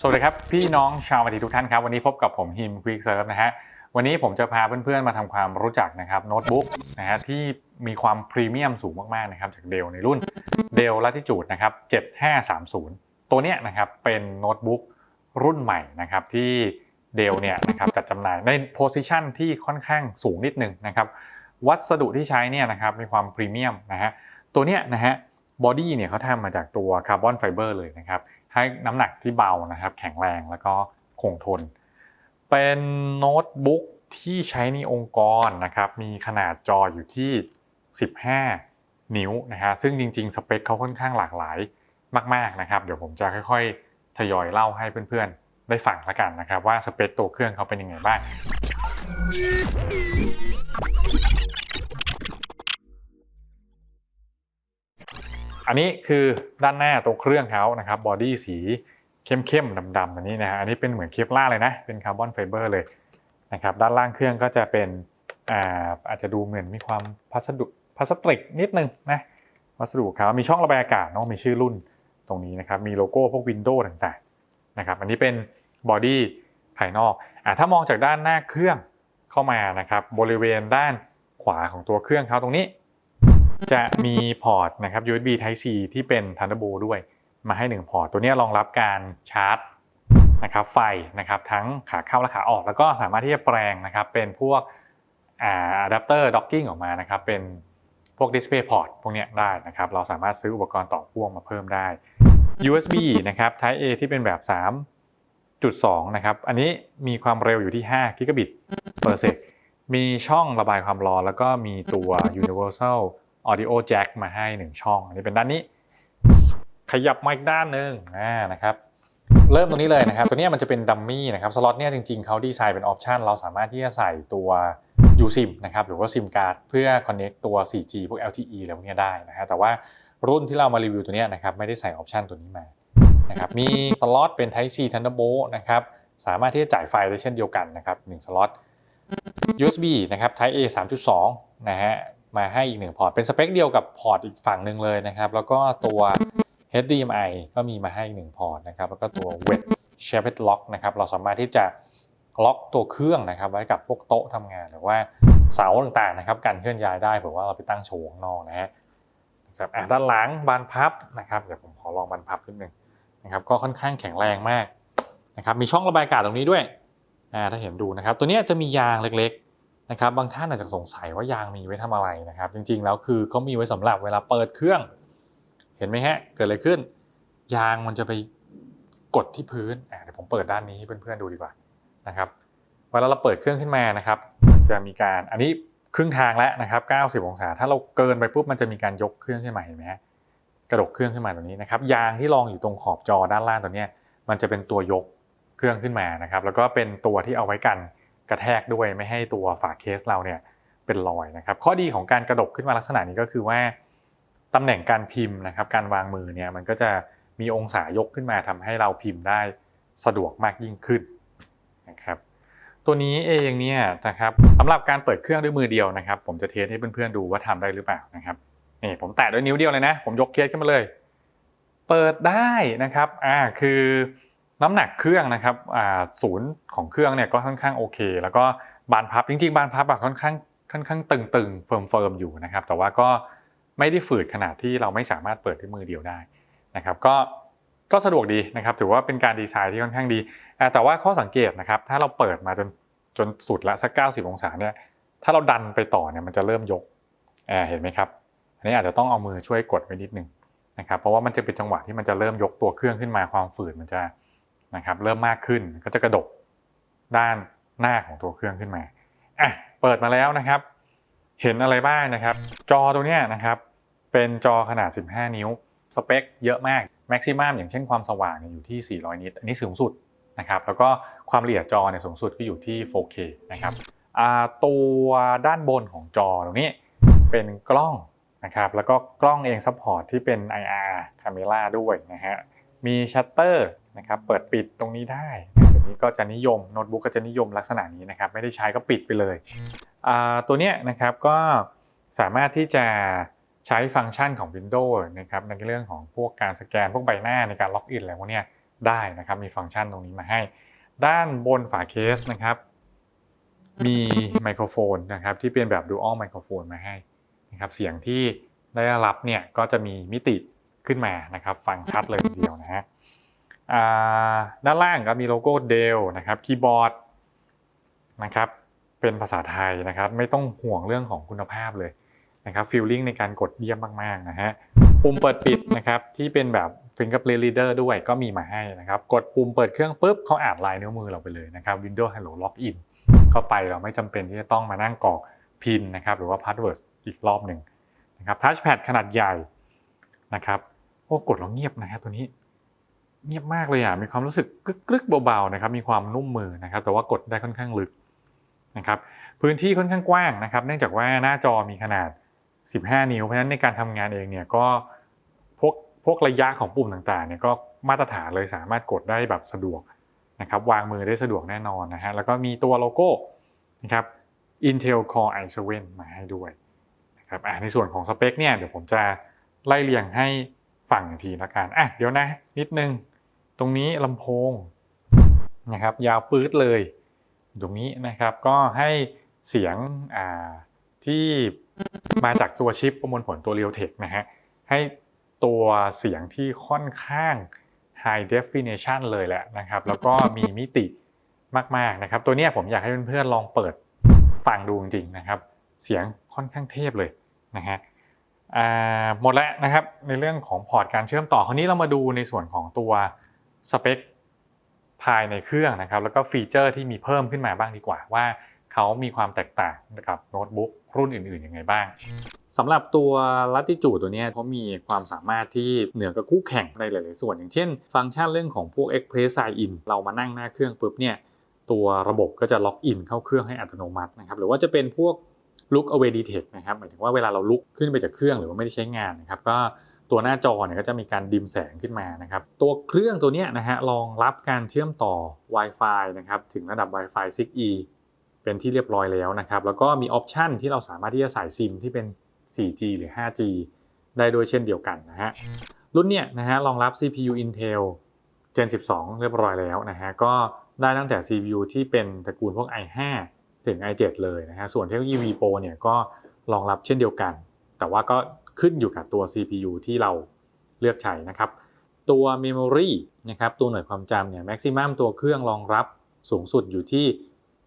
สวัสดีครับ พี่น้องชาวมาดีทุกท่านครับ วันนี้พบกับผมฮิมควิกเซิร์ฟนะฮะวันนี้ผมจะพาเพื่อนๆมาทำความรู้จักนะครับโน้ตบุ๊กนะฮะที่มีความพรีเมียมสูงมากๆนะครับจากเดลในรุ่น Dell Latitude นะครับ7530 ตัวเนี้ยนะครับเป็นโน้ตบุ๊กรุ่นใหม่นะครับที่เดลเนี่ยนะครับจัดจำหน่ายในโพซิชันที่ค่อนข้างสูงนิดนึงนะครับวัสดุที่ใช้เนี่ยนะครับมีความพรีเมียมนะฮะตัวเนี้ยนะฮะบอดี้เนี่ยเขาทำมาจากตัวคาร์บอนไฟเบอร์เลยนะครับ ให้น้ำหนักที่เบานะครับ แข็งแรงแล้วก็คงทน เป็นโน้ตบุ๊กที่ใช้ในองค์กรนะครับ มีขนาดจออยู่ที่ 15 นิ้วนะฮะซึ่งจริงๆ สเปคเขาค่อนข้างหลากหลายมากๆนะครับ เดี๋ยวผมจะค่อยๆ ทยอยเล่าให้เพื่อนๆ ได้ฟังและกันนะครับ ว่าสเปคตัวเครื่องเขาเป็นยังไงบ้าง อันนี้คือด้านหน้าตัวเครื่องเขานะครับบอดี้สีเข้มๆดำๆอันนี้นะฮะอันนี้เป็นเหมือนเคฟล่าเลยนะ เป็นคาร์บอนไฟเบอร์เลยนะครับด้านล่างเครื่องก็จะเป็นอ่าอาจจะดูเหมือนมีความพลาสติกพลาสติกนิดนึงนะวัสดุเขามีช่องระบายอากาศเนาะมีชื่อรุ่นตรงนี้นะครับมีโลโก้พวกวินโดว์ต่างๆนะครับอันนี้เป็นบอดี้ภายนอกอ่าถ้ามองจากด้านหน้าเครื่องเข้ามานะครับบริเวณด้านขวาของตัวเครื่องเขาตรงนี้ จะมีพอร์ตนะครับ USB Type C ที่เป็น Thunderbolt ด้วยมาให้ 1 พอร์ต ตัวนี้รองรับการชาร์จนะครับไฟนะครับทั้งขาเข้าและขาออก แล้วก็สามารถที่จะแปลงนะครับเป็นพวกอะแดปเตอร์ด็อกกิ้งออกมานะครับเป็นพวก Display Port พวกนี้ได้นะครับ เราสามารถซื้ออุปกรณ์ต่อพ่วงมาเพิ่มได้ USB นะครับ Type A ที่เป็นแบบ 3.2 นะครับ อันนี้มีความเร็วอยู่ที่5 Gigabit per sec มีช่องระบายความร้อน แล้วก็มีตัว Universal Audio Jack มาให้ 1 ช่อง อันนี้เป็นด้านนี้ ขยับมาอีกด้านหนึ่งนะครับ เริ่มตรงนี้เลยนะครับ ตัวนี้มันจะเป็นดัมมี่นะครับ สล็อตเนี่ยจริงๆเขาดีไซน์เป็นออปชันเราสามารถที่จะใส่ตัว USIM นะครับ หรือว่า SIM card เพื่อ connect ตัว 4G พวก LTE อะไรพวกเนี้ยได้นะฮะ แต่ว่ารุ่นที่เรามารีวิวตัวนี้นะครับไม่ได้ใส่ออปชันตัวนี้มา นะครับ มีสล็อตเป็น Type C Thunderbolt นะครับ สามารถที่จะจ่ายไฟได้เช่นเดียวกันนะครับ1สล็อต USB นะครับ Type A 3.2 นะฮะ มาให้อีกหนึ่งพอร์ต เป็นสเปคเดียวกับพอร์ตอีกฝั่งหนึ่งเลยนะครับ แล้วก็ตัว HDMI ก็มีมาให้อีกหนึ่งพอร์ตนะครับ แล้วก็ตัว Wet Shaped Lock นะครับ เราสามารถที่จะล็อกตัวเครื่องนะครับ ไว้กับพวกโต๊ะทำงานหรือว่าเสาต่างๆนะครับการเคลื่อนย้ายได้เผื่อว่าเราไปตั้งโชว์ข้างนอกนะฮะนะครับอะด้านหลังบานพับนะครับเดี๋ยวผมขอลองบานพับนิดนึงนะครับก็ค่อนข้างแข็งแรงมากนะครับมีช่องระบายอากาศตรงนี้ด้วยอ่าถ้าเห็นดูนะครับ ตัวเนี้ยจะมียางเล็ก นะครับบางท่านอาจจะสงสัยว่ายางมีไว้ทำอะไรนะครับ จริงๆแล้วคือเขามีไว้สำหรับเวลาเปิดเครื่อง เห็นไหมฮะเกิดอะไรขึ้น ยางมันจะไปกดที่พื้นเดี๋ยวผมเปิดด้านนี้ให้เพื่อนๆดูดีกว่านะครับเวลาเราเปิดเครื่องขึ้นมานะครับจะมีการอันนี้ครึ่งทางแล้วนะครับ 90 องศา ถ้าเราเกินไปปุ๊บมันจะมีการยกเครื่องขึ้นมาเห็นไหมฮะกระดกเครื่องขึ้นมาตรงนี้นะครับยางที่รองอยู่ตรงขอบจอด้านล่างตัวนี้มันจะเป็นตัวยกเครื่องขึ้นมานะครับ แล้วก็เป็นตัวที่เอาไว้กัน กระแทกด้วยไม่ให้ตัวฝาเคสเราเนี่ยเป็นรอยนะครับ ข้อดีของการกระดกขึ้นมาลักษณะนี้ก็คือว่าตำแหน่งการพิมพ์นะครับการวางมือเนี่ยมันก็จะมีองศายกขึ้นมาทำให้เราพิมพ์ได้สะดวกมากยิ่งขึ้นนะครับตัวนี้เองเนี่ยนะครับสำหรับการเปิดเครื่องด้วยมือเดียวนะครับ ผมจะเทสให้เพื่อนๆดูว่าทำได้หรือเปล่านะครับนี่ผมแตะด้วยนิ้วเดียวเลยนะ ผมยกเคสขึ้นมาเลย เปิดได้นะครับอ่าคือ น้ำหนักเครื่องนะครับศูนย์ของเครื่องเนี่ยก็ค่อนข้างโอเค แล้วก็บานพับจริงๆ บานพับอะค่อนข้างค่อนข้างตึงๆเฟิร์มๆอยู่นะครับ แต่ว่าก็ไม่ได้ฝืดขนาดที่เราไม่สามารถเปิดด้วยมือเดียวได้นะครับก็ก็สะดวกดีนะครับ ถือว่าเป็นการดีไซน์ที่ค่อนข้างดี แต่ว่าข้อสังเกตนะครับ ถ้าเราเปิดมาจนจนสุดละสัก 90 องศาเนี่ยถ้าเราดันไปต่อเนี่ยมันจะเริ่มยกอ่าเห็นไหมครับ อันนี้อาจจะต้องเอามือช่วยกดไว้นิดนึงนะครับเพราะว่ามันจะเป็นจังหวะที่มันจะเริ่มยกตัวเครื่องขึ้นมาความฝืดมันจะ นะครับเริ่มมากขึ้นก็จะกระดกด้านหน้าของตัวเครื่องขึ้นมาอะเปิดมาแล้วนะครับ เห็นอะไรบ้างนะครับ จอตัวเนี้ยนะครับเป็นจอขนาด 15 นิ้ว สเปคเยอะมากแม็กซิมัมอย่างเช่นความสว่างเนี่ยอยู่ที่ 400 นิตอันนี้สูงสุดนะครับแล้วก็ความละเอียดจอเนี่ยสูงสุดก็อยู่ที่ 4K นะครับตัวด้านบนของจอตรงนี้เป็นกล้องนะครับแล้วก็กล้องเองซัพพอร์ตที่เป็น IR Camera ด้วยนะฮะ มีชัตเตอร์นะครับเปิดปิดตรงนี้ได้นะแบบนี้ก็จะนิยมโน้ตบุ๊กก็จะนิยมลักษณะนี้นะครับไม่ได้ใช้ก็ปิดไปเลยตัวเนี้ยนะครับก็สามารถที่จะใช้ฟังก์ชันของ Windows นะครับในเรื่องของพวกการสแกนพวกใบหน้าในการล็อกอินอะไรพวกเนี้ยได้นะครับมีฟังก์ชันตรงนี้มาให้ ด้านบนฝาเคสนะครับ มีไมโครโฟนนะครับที่เป็นแบบ Dual ไมโครโฟนมาให้นะครับเสียงที่ได้รับเนี่ยก็จะมีมิติ ขึ้นมานะครับ ฟังชัดเลยทีเดียวนะฮะด้านล่างก็มีโลโก้เดลนะครับคีย์บอร์ดนะครับเป็นภาษาไทยนะครับ ไม่ต้องห่วงเรื่องของคุณภาพเลยนะครับฟีลลิ่งในการกดเยี่ยมมากๆนะฮะปุ่มเปิดปิดนะครับที่เป็นแบบ Fingerprint Reader ด้วยก็มีมาให้นะครับ กดปุ่มเปิดเครื่องปุ๊บเขาอ่านลายนิ้วมือเราไปเลยนะครับ Windows Hello Login เข้าไปเราไม่จำเป็นที่จะต้องมานั่งกรอกพินนะครับหรือว่าพาสเวิร์ดอีกรอบหนึ่งนะครับทัชแพดขนาดใหญ่นะครับ โอ้กดแล้วเงียบนะฮะตัวนี้เงียบมากเลยอะมีความรู้สึกกรึกๆเบาๆนะครับมีความนุ่มมือนะครับ แต่ว่ากดได้ค่อนข้างลึกนะครับพื้นที่ค่อนข้างกว้างนะครับ เนื่องจากว่าหน้าจอมีขนาด 15 นิ้วเพราะฉะนั้นในการทำงานเองเนี่ยก็พวกพวกระยะของปุ่มต่างๆเนี่ยก็มาตรฐานเลยสามารถกดได้แบบสะดวกนะครับวางมือได้สะดวกแน่นอนนะฮะแล้วก็มีตัวโลโก้นะครับ Intel Core i7 มาให้ด้วยนะครับอะในส่วนของสเปคเนี่ยเดี๋ยวผมจะไล่เรียงให้ ฟังทีละกันอะเดี๋ยวนะ นิดนึง ตรงนี้ลำโพงนะครับ ยาวปื๊ดเลย ตรงนี้นะครับก็ให้เสียงอ่าที่มาจากตัวชิปประมวลผลตัว Realtek นะฮะให้ตัวเสียงที่ค่อนข้าง High Definition เลยแหละนะครับ แล้วก็มีมิติมากๆนะครับ ตัวนี้ผมอยากให้เพื่อนๆลองเปิดฟังดูจริงๆนะครับ เสียงค่อนข้างเทพเลยนะฮะ หมดแล้วนะครับในเรื่องของพอร์ตการเชื่อมต่อคราวนี้เรามาดูในส่วนของตัวสเปคภายในเครื่องนะครับแล้วก็ฟีเจอร์ที่มีเพิ่มขึ้นมาบ้างดีกว่าว่าเขามีความแตกต่างกับโน้ตบุ๊กรุ่นอื่นๆยังไงบ้างสำหรับตัว Latitude ตัวนี้เขามีความสามารถที่เหนือกับคู่แข่งในหลาย ๆ ส่วน อย่างเช่น ฟังก์ชันเรื่องของพวก Express Sign In เรามานั่งหน้าเครื่องปุ๊บเนี่ยตัวระบบก็จะล็อกอินเข้าเครื่องให้อัตโนมัตินะครับหรือว่าจะเป็นพวก Look Away Detect นะครับหมายถึงว่าเวลาเราลุกขึ้นไปจากเครื่องหรือว่าไม่ได้ใช้งานนะครับก็ตัวหน้าจอเนี่ยก็จะมีการดิมแสงขึ้นมานะครับ ตัวเครื่องตัวนี้นะฮะรองรับการเชื่อมต่อ Wi-Fi นะครับถึงระดับ Wi-Fi 6E เป็นที่เรียบร้อยแล้วนะครับ แล้วก็มีออปชันที่เราสามารถที่จะใส่ซิมที่เป็น 4G หรือ 5G ได้ด้วยเช่นเดียวกันนะฮะรุ่นเนี้ยนะฮะรองรับ CPU Intel Gen 12 เรียบร้อยแล้วนะฮะก็ได้ตั้งแต่ CPU ที่เป็นตระกูลพวก i5 ถึง i7 เลยนะฮะส่วนเทคโนโลยี vPro เนี่ยก็รองรับเช่นเดียวกัน แต่ว่าก็ขึ้นอยู่กับตัว CPU ที่เราเลือกใช้นะครับ ตัว Memory นะครับตัวหน่วยความจำเนี่ย Maximum ตัวเครื่องรองรับสูงสุดอยู่ที่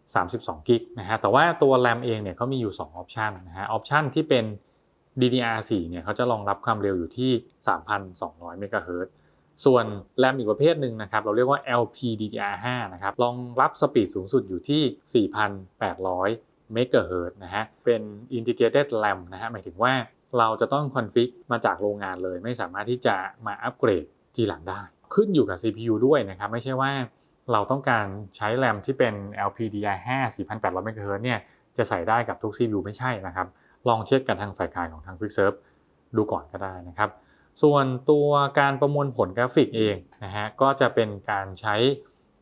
32กิกนะฮะแต่ว่าตัว RAM เองเนี่ยเขามีอยู่2ออปชันนะฮะออปชันที่เป็น DDR4 เนี่ยเขาจะรองรับความเร็วอยู่ที่ 3,200 เมกะเฮิรตซ์ ส่วน RAM อีกประเภทหนึ่งนะครับ เราเรียกว่า LPDDR5 นะครับรองรับสปีดสูงสุดอยู่ที่ 4,800 เมกะเฮิรตนะฮะ เป็น Integrated RAM นะฮะ หมายถึงว่าเราจะต้องคอนฟิกมาจากโรงงานเลย ไม่สามารถที่จะมาอัปเกรดทีหลังได้ ขึ้นอยู่กับ CPU ด้วยนะครับ ไม่ใช่ว่าเราต้องการใช้แรมที่เป็น LPDDR5 4,800 MHz เนี่ย จะใส่ได้กับทุก CPU ไม่ใช่นะครับ ลองเช็คกันทางฝ่ายขายของทาง QuickServe ดูก่อนก็ได้นะครับ ส่วนตัวการประมวลผลกราฟิกเองนะฮะก็จะเป็นการใช้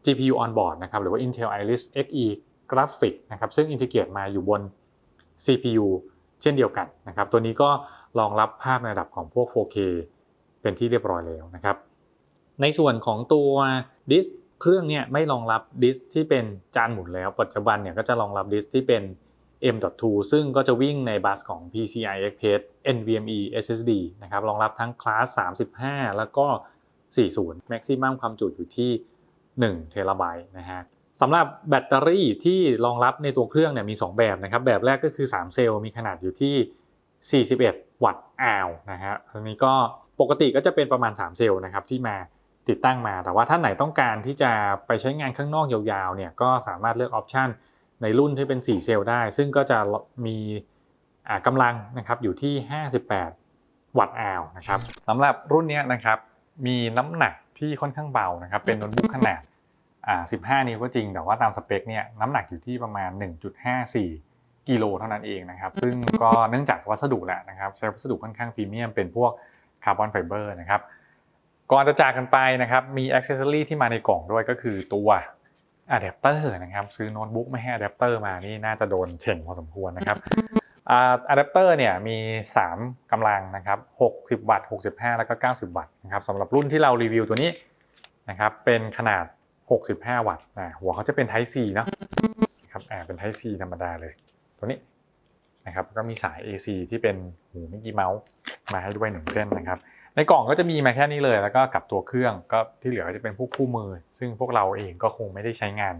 GPU on board นะครับหรือว่า Intel Iris Xe Graphic นะครับซึ่งอินทิเกรตมาอยู่บน CPU เช่นเดียวกันนะครับ ตัวนี้ก็รองรับภาพในระดับของพวก 4K เป็นที่เรียบร้อยแล้วนะครับ ในส่วนของตัวดิสเครื่องเนี่ยไม่รองรับดิสที่เป็นจานหมุนแล้ว ปัจจุบันเนี่ยก็จะรองรับดิสที่เป็น M.2 ซึ่งก็จะวิ่งในบัสของ PCI Express NVMe SSD นะครับรองรับทั้งคลาส 35 แล้วก็ 40 Maximum ความจุอยู่ที่1เทราไบต์นะฮะสำหรับแบตเตอรี่ที่รองรับในตัวเครื่องเนี่ยมี 2 แบบนะครับ แบบแรกก็คือ 3 เซลล์มีขนาดอยู่ที่ 41 วัตต์อาวนะฮะอันนี้ก็ปกติก็จะเป็นประมาณ 3 เซลล์นะครับที่มาติดตั้งมา แต่ว่าท่านไหนต้องการที่จะไปใช้งานข้างนอกยาวๆเนี่ยก็สามารถเลือกออปชัน ในรุ่นที่เป็น 4 เซลล์ได้ ซึ่งก็จะมีกำลังนะครับอยู่ที่ 58 วัตต์อาวนะครับสำหรับรุ่นนี้นะครับมีน้ำหนักที่ค่อนข้างเบานะครับเป็นโน้ตบุ๊กขนาด15 นิ้วก็จริง แต่ว่าตามสเปคเนี่ยน้ำหนักอยู่ที่ประมาณ 1.54 กิโลเท่านั้นเองนะครับ ซึ่งก็เนื่องจากวัสดุแหละนะครับ ใช้วัสดุค่อนข้างพรีเมียมเป็นพวกคาร์บอนไฟเบอร์นะครับก่อนจะจากกันไปนะครับมีอ็อกเซสซอรี่ที่มาในกล่องด้วยก็คือตัว อะแดปเตอร์นะครับซื้อโน้ตบุ๊กไม่ให้อะแดปเตอร์มานี่น่าจะโดนเฉ่งพอสมควรนะครับอะแดปเตอร์เนี่ยมี 3กำลังนะครับ60 วัตต์ 65 แล้วก็ 90 วัตต์นะครับสำหรับรุ่นที่เรารีวิวตัวนี้นะครับเป็นขนาด 65 วัตต์นะหัวเขาจะเป็น Type C เนาะครับอ่าเป็น Type C ธรรมดาเลยตัวนี้นะครับก็มีสาย AC ที่เป็นหูมิกกี้เมาส์มาให้ด้วยหนึ่งเส้นนะครับ ในกล่องก็จะมีมาแค่นี้เลย แล้วก็กับตัวเครื่องก็ที่เหลือก็จะเป็นพวกคู่มือ ซึ่งพวกเราเองก็คงไม่ได้ใช้งาน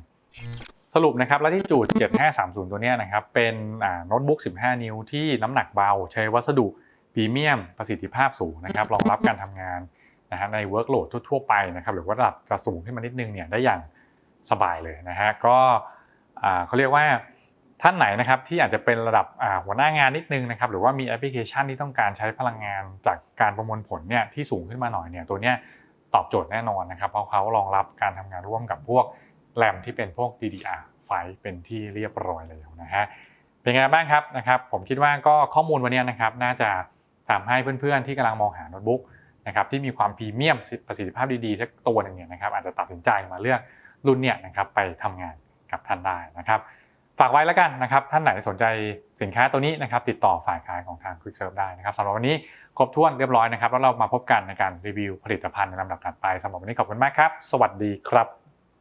สรุปนะครับแล้วที่จูด 7530 ตัวนี้นะครับ เป็นโน้ตบุ๊ก 15 นิ้วที่น้ำหนักเบา ใช้วัสดุพรีเมียม ประสิทธิภาพสูงนะครับรองรับการทำงานนะฮะในเวิร์กโหลดทั่วๆไปนะครับหรือว่าระดับจะสูงขึ้นมานิดนึงเนี่ยได้อย่างสบายเลยนะฮะก็อ่าเขาเรียกว่า ท่านไหนนะครับที่อาจจะเป็นระดับหัวหน้างานนิดนึงนะครับหรือว่ามีแอปพลิเคชันที่ต้องการใช้พลังงานจากการประมวลผลเนี่ยที่สูงขึ้นมาหน่อยเนี่ยตัวเนี้ยตอบโจทย์แน่นอนนะครับ เพราะเขารองรับการทำงานร่วมกับพวกแรมที่เป็นพวก DDR ไฟเป็นที่เรียบร้อยแล้วนะฮะเป็นไงบ้างครับนะครับผมคิดว่าก็ข้อมูลวันนี้นะครับน่าจะทำให้เพื่อนๆที่กำลังมองหาโน้ตบุ๊กนะครับที่มีความพรีเมียมประสิทธิภาพดีๆสักตัวหนึ่งเนี่ยนะครับอาจจะตัดสินใจมาเลือกรุ่นเนี่ยนะครับไปทำงานกับท่านได้นะครับ ฝากไว้แล้วกันนะครับ ท่านไหนสนใจสินค้าตัวนี้นะครับ ติดต่อฝ่ายขายของทาง Quick Serve ได้นะครับสำหรับวันนี้ครบถ้วนเรียบร้อยนะครับ แล้วเรามาพบกันในการรีวิวผลิตภัณฑ์ในลำดับถัดไปสำหรับวันนี้ขอบคุณมากครับ สวัสดีครับ